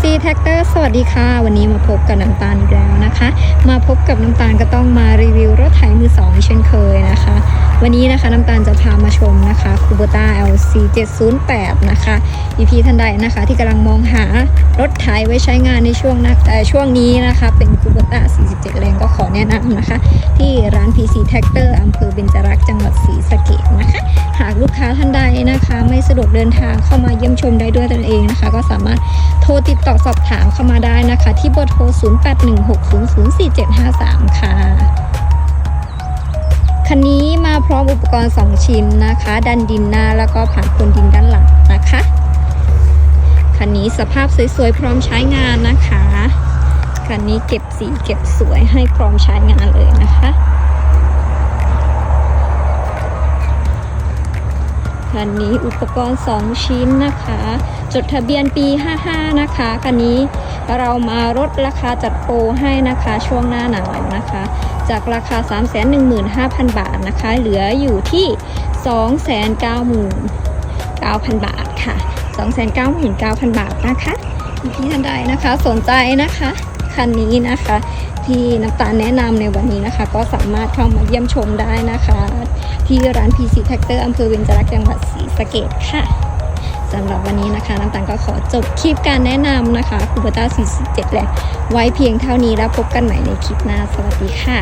PC Tractor สวัสดีค่ะ วันนี้มาพบกับน้ำตาลอีกแล้วนะคะ มาพบกับน้ำตาลก็ต้องมารีวิวรถไถมือสองเช่นเคยนะคะ วันนี้นะคะน้ำตาลจะพามาชมนะคะ Kubota LC 708นะคะ EP ท่านใดนะคะที่กำลังมองหารถไถไว้ใช้งานในช่วงนะเอ่ช่วงนี้นะคะ เป็น Kubota 47 แรงก็ขอแนะนำนะคะ ที่ร้าน PC Tractor อำเภอเบญจรักษ์จังหวัดศรีสะเกษนะคะ หากลูกค้าท่านใดนะคะไม่ สะดวกเดินทางเข้ามาเยี่ยมชมได้ด้วยตนเองนะคะ ก็สามารถโทรติดต่อสอบถามเข้ามาได้นะคะ ที่เบอร์โทร 0816004753 ค่ะคันนี้มาพร้อมอุปกรณ์ 2 ชิ้นนะคะ ดันดินหน้าแล้วก็ผ่านพรนดินด้านหลังนะคะคันนี้สภาพสวยๆพร้อมใช้งานนะคะคันนี้เก็บสีเก็บสวยให้พร้อมใช้งานเลยนะคะ คันนี้อุปกรณ์ 2 ชิ้นนะคะ จดทะเบียนปี 55 นะคะคันนี้เรามาลดราคาจัดโปรให้นะคะช่วงหน้าหนาวนะคะ จากราคา 315,000 บาทนะคะ เหลืออยู่ที่ 299,000 บาทค่ะ 299,000 บาทนะคะพี่ท่านใดนะคะสนใจนะคะคันนี้นะคะ ที่น้ำตาลแนะนำในวันนี้นะคะ ก็สามารถเข้ามาเยี่ยมชมได้นะคะ ที่ร้าน PC Tractor อำเภอเบญจรักษ์จังหวัดศรีสะเกดค่ะสำหรับวันนี้นะคะน้ำตาลก็ขอจบคลิปการแนะนำนะคะคูเบต้า47แหละไว้เพียงเท่านี้แล้วพบกันใหม่ในคลิปหน้า สวัสดีค่ะ